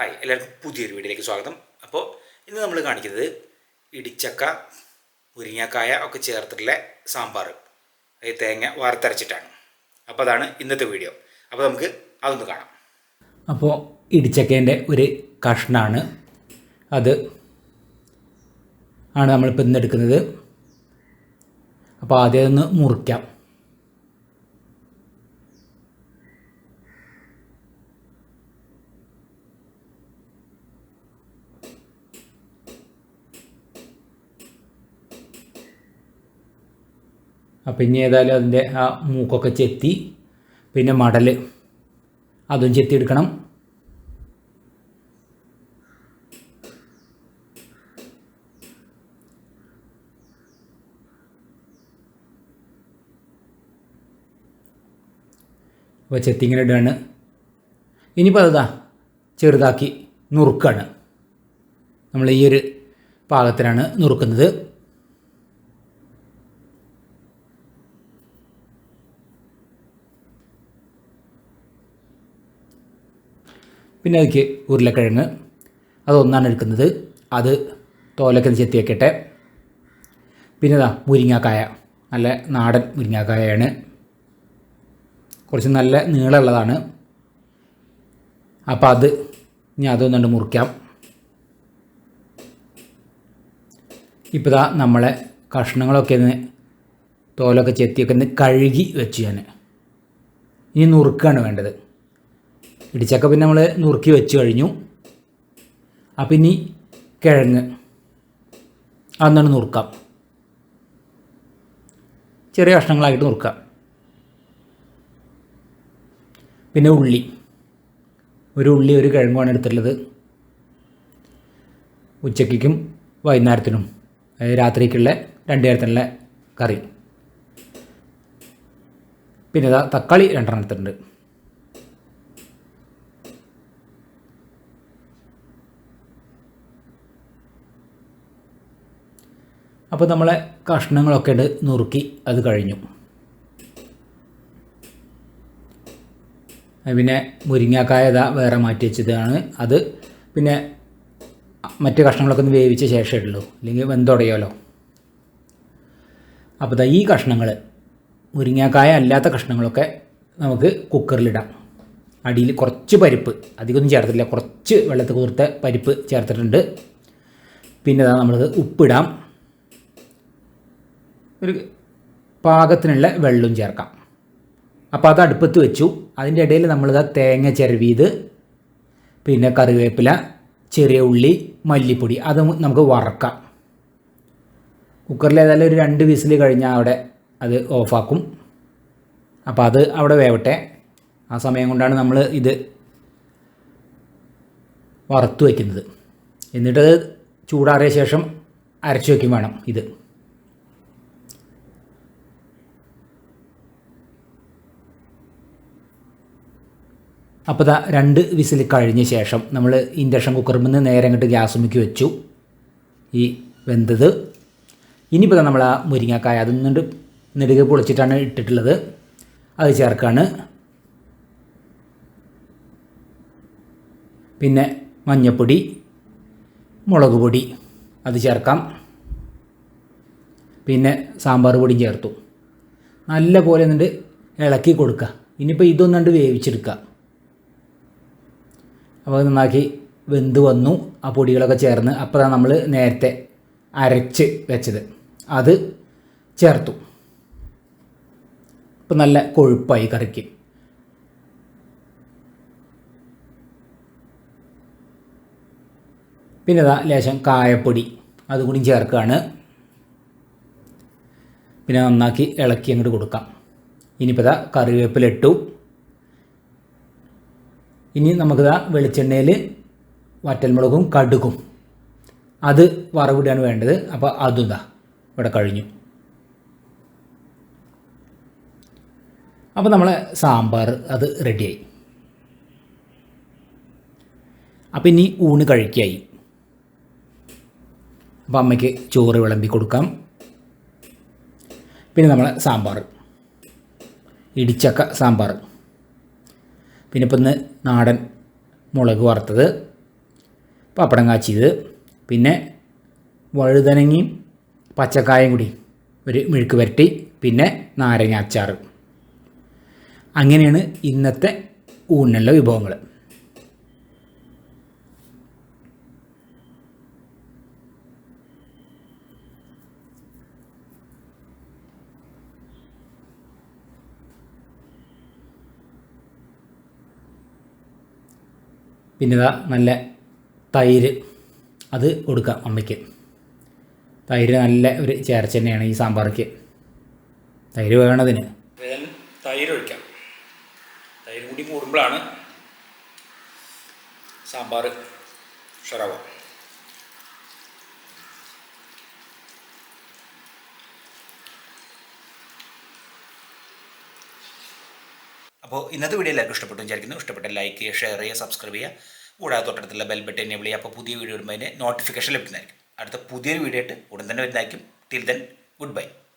എല്ലാവർക്കും പുതിയൊരു വീഡിയോയിലേക്ക് സ്വാഗതം. അപ്പോൾ ഇന്ന് നമ്മൾ കാണിക്കുന്നത് ഇടിച്ചക്ക മുരിങ്ങക്കായ ഒക്കെ ചേർത്തിട്ടുള്ള സാമ്പാർ ഈ തേങ്ങ വാർത്തരച്ചിട്ടാണ്. അപ്പോൾ അതാണ് ഇന്നത്തെ വീഡിയോ. അപ്പോൾ നമുക്ക് അതൊന്ന് കാണാം. അപ്പോൾ ഇടിച്ചക്കേന്റെ ഒരു കഷ്ണാണ് അത്. ആണ് നമ്മളിപ്പോൾ ഇന്ന് എടുക്കുന്നത്. അപ്പോൾ ആദ്യം ഒന്ന് മുറിക്കാം. അപ്പം ഇനി ഏതായാലും അതിന്റെ ആ മൂക്കൊക്കെ ചെത്തി പിന്നെ മടൽ അതും ചെത്തി എടുക്കണം അപ്പോൾ ചെത്തി ഇങ്ങനെ ഇടുകയാണ്. ഇനിയിപ്പോൾ അതാ ചെറുതാക്കി നുറുക്കാണ്. നമ്മൾ ഈ ഒരു പാകത്തിലാണ് നുറുക്കുന്നത്. പിന്നെ അതിക്ക് ഉരുളക്കിഴങ്ങ്. അതൊന്നാണ് എടുക്കുന്നത്. അത് തോലൊക്കെ ചെത്തി വയ്ക്കട്ടെ പിന്നെ ഇതാ മുരിങ്ങാക്കായ. നല്ല നാടൻ മുരിങ്ങാക്കായാണ് കുറച്ച് നല്ല നീളമുള്ളതാണ്. അപ്പോൾ അത് ഇനി അതൊന്നുകൊണ്ട് മുറിക്കാം. ഇപ്പോൾ ഇതാ നമ്മളെ കഷ്ണങ്ങളൊക്കെ ഒന്ന് തോലൊക്കെ ചെത്തിയൊക്കെ ഒന്ന് കഴുകി വെച്ച് ഞാൻ ഇനി നുറുക്കാണ് വേണ്ടത്. ഇടിച്ചക്ക പിന്നെ നമ്മൾ നുറുക്കി വെച്ച് കഴിഞ്ഞു. അപ്പം ഇനി കിഴങ്ങ്. അതൊന്നാണ് നുറുക്കാം. ചെറിയ കഷ്ണങ്ങളായിട്ട് നുറുക്കാം. പിന്നെ ഉള്ളി. ഒരു ഉള്ളി ഒരു കിഴങ്ങുമാണ് എടുത്തിട്ടുള്ളത്. ഉച്ചയ്ക്കും വൈകുന്നേരത്തിനും അതായത് രാത്രിക്കുള്ള രണ്ട് നേരത്തിനുള്ള കറി. പിന്നെ തക്കാളി രണ്ടെണ്ണം എടുത്തിട്ടുണ്ട്. അപ്പോൾ നമ്മളെ കഷ്ണങ്ങളൊക്കെ ഇട്ട് നുറുക്കി അത് കഴിഞ്ഞു. പിന്നെ മുരിങ്ങാക്കായ ഇതാ വേറെ മാറ്റി വെച്ചതാണ്. അത് പിന്നെ മറ്റ് കഷ്ണങ്ങളൊക്കെ ഒന്ന് വേവിച്ച ശേഷമേ ഉള്ളൂ അല്ലെങ്കിൽ വെന്തുടയോലോ. അപ്പോൾ ദാ ഈ കഷ്ണങ്ങൾ മുരിങ്ങാക്കായ അല്ലാത്ത കഷ്ണങ്ങളൊക്കെ നമുക്ക് കുക്കറിലിടാം അടിയിൽ കുറച്ച് പരിപ്പ് അധികമൊന്നും ചേർത്തില്ല കുറച്ച് വെള്ളത്തിൽ കൂർത്ത പരിപ്പ് ചേർത്തിട്ടുണ്ട്. പിന്നെ നമ്മളത് ഉപ്പിടാം. ഒരു പാകത്തിനുള്ള വെള്ളം ചേർക്കാം. അപ്പോൾ അത് അടുപ്പത്ത് വെച്ചു. അതിന്റെ ഇടയിൽ നമ്മളിതാ തേങ്ങ ചിരവിയത് പിന്നെ കറിവേപ്പില ചെറിയ ഉള്ളി മല്ലിപ്പൊടി അത് നമുക്ക് വറക്കാം. കുക്കറിൽ ഏതായാലും ഒരു രണ്ട് വിസിൽ കഴിഞ്ഞാൽ അവിടെ അത് ഓഫാക്കും. അപ്പോൾ അത് അവിടെ വേവട്ടെ. ആ സമയം കൊണ്ടാണ് നമ്മൾ ഇത് വറുത്ത് വയ്ക്കുന്നത് എന്നിട്ടത് ചൂടാറിയ ശേഷം അരച്ചു വയ്ക്കും വേണം ഇത്. അപ്പോൾ ഇതാ രണ്ട് വിസിൽ കഴിഞ്ഞ ശേഷം നമ്മൾ ഇൻഡക്ഷൻ കുക്കറിൽ നിന്ന് നേരെ അങ്ങോട്ട് ഗ്യാസ് മുക്കി വെച്ചു. ഈ വെന്തത്. ഇനിയിപ്പോൾ നമ്മൾ ആ മുരിങ്ങക്കായ അതൊന്നുകൊണ്ട് നെടുകെ പൊളിച്ചിട്ടാണ് ഇട്ടിട്ടുള്ളത്. അത് ചേർക്കാണ്. പിന്നെ മഞ്ഞൾപ്പൊടി മുളക് പൊടി അത് ചേർക്കാം. പിന്നെ സാമ്പാർ പൊടിയും ചേർത്തു. നല്ല പോലെ എന്നിട്ട് ഇളക്കി കൊടുക്കുക ഇനിയിപ്പോൾ ഇതൊന്നുകൊണ്ട് വേവിച്ചെടുക്കുക അപ്പോൾ നന്നാക്കി വെന്ത് വന്നു. ആ പൊടികളൊക്കെ ചേർന്ന് അപ്പോഴാണ് നമ്മൾ നേരത്തെ അരച്ച് വെച്ചത്. അത് ചേർത്തു. ഇപ്പം നല്ല കൊഴുപ്പായി കറിക്ക്. പിന്നെ ഇതാ ലേശം കായപ്പൊടി. അതുകൂടി ചേർക്കുകയാണ് പിന്നെ നന്നാക്കി ഇളക്കി അങ്ങോട്ട് കൊടുക്കാം. ഇനിയിപ്പോൾ ഇതാ കറിവേപ്പിലിട്ടു ഇനി നമുക്ക് ഇതാ വെളിച്ചെണ്ണയിൽ വറ്റൽമുളകും കടുകും. അത് വറവിടാണ് വേണ്ടത്. അപ്പോൾ അതും ഇതാ ഇവിടെ കഴിഞ്ഞു. അപ്പോൾ നമ്മളെ സാമ്പാർ അത് റെഡിയായി. അപ്പോൾ ഇനി ഊണ് കഴിക്കായി. അപ്പോൾ അമ്മയ്ക്ക് ചോറ് വിളമ്പി കൊടുക്കാം. പിന്നെ നമ്മളെ സാമ്പാർ. ഇടിച്ചക്ക സാമ്പാർ. പിന്നെ ഇപ്പം ഇന്ന് നാടൻ മുളക് വറുത്തത് പപ്പടം കാച്ചിയത് പിന്നെ വഴുതനങ്ങയും പച്ചക്കായും കൂടി ഒരു മെഴുക്ക് വരട്ടി പിന്നെ നാരങ്ങ അച്ചാർ അങ്ങനെയാണ് ഇന്നത്തെ ഊണിനുള്ള വിഭവങ്ങൾ പിന്നെ നല്ല തൈര് അത് കൊടുക്കാം അമ്മയ്ക്ക്. തൈര് നല്ല ഒരു ചേർച്ച തന്നെയാണ് ഈ സാമ്പാർക്ക് തൈര് വേണതിന്. തൈര് ഒഴിക്കാം. തൈര് കൂടി കൂടുമ്പോഴാണ് സാമ്പാർ ഉഷാറാവുക. അപ്പോൾ ഇന്നത്തെ വീഡിയോ എല്ലാവർക്കും ഇഷ്ടപ്പെട്ടു വിചാരിക്കുന്നു. ഇഷ്ടപ്പെട്ട ലൈക്ക് ചെയ്യുക ഷെയർ ചെയ്യുക സബ്സ്ക്രൈബ് ചെയ്യുക. കൂടാതെ തൊട്ടടുത്തുള്ള ബെൽ ബട്ടൺ എനേബിൾ ചെയ്യുക അപ്പോൾ പുതിയ വീഡിയോ ഇടുമ്പോൾ അതിന് നോട്ടിഫിക്കേഷൻ ലഭിക്കുന്നതായിരിക്കും. അടുത്ത പുതിയൊരു വീഡിയോ ആയിട്ട് ഉടൻ തന്നെ വരുന്നതായിരിക്കും. Till then good bye